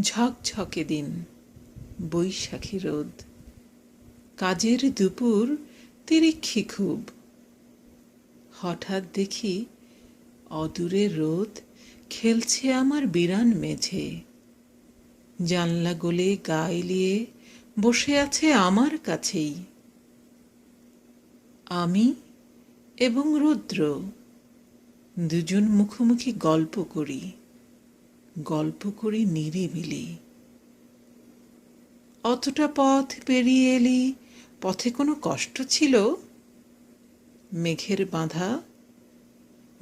ঝকঝকে দিন, বৈশাখী রোদ। কাজের দুপুর তিরিক্ষি খুব। হঠাৎ দেখি অদূরে রোদ খেলছে আমার বিরান মেঝে। জানলা গলে গা বসে আছে আমার কাছেই। আমি এবং রুদ্র দুজন মুখোমুখি গল্প করি। গল্প করি নিরিবিলি। অতটা পথ পেরিয়ে এলি, পথে কোনো কষ্ট ছিল? মেঘের বাঁধা?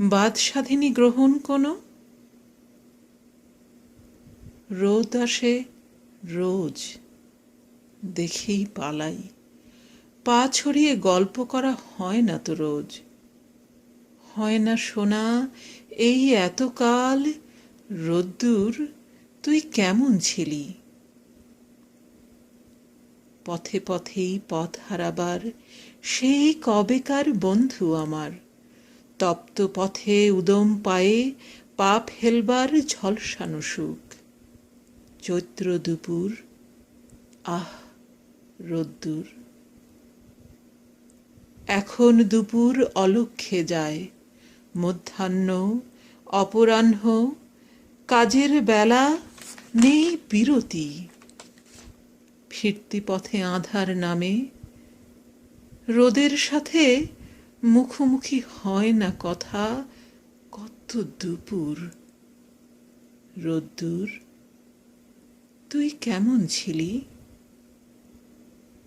বাদ স্বাধীনী গ্রহণ কোনো? রোদ আসে, রোজ। দেখেই পালাই। পা ছড়িয়ে গল্প করা হয় না তো রোজ। হয় না শোনা এই এতকাল রোদ্দুর, তুই কেমন ছিলি? পথে পথেই পথ হারাবার সেই কবেকার বন্ধু আমার। তপ্ত পথে উদম পায়ে পা ফেলবার ঝলসানো সুখ। চৈত্র দুপুর, আহ, রোদ্দুর। এখন দুপুর অলক্ষে যায়। মধ্যাহ্ন, অপরাহ্ন কাজের বেলা নেই বিরতি। ফিরতি পথে আধার নামে। রোদের সাথে মুখোমুখি হয় না কথা কত দুপুর। রোদ্দুর, তুই কেমন ছিলি?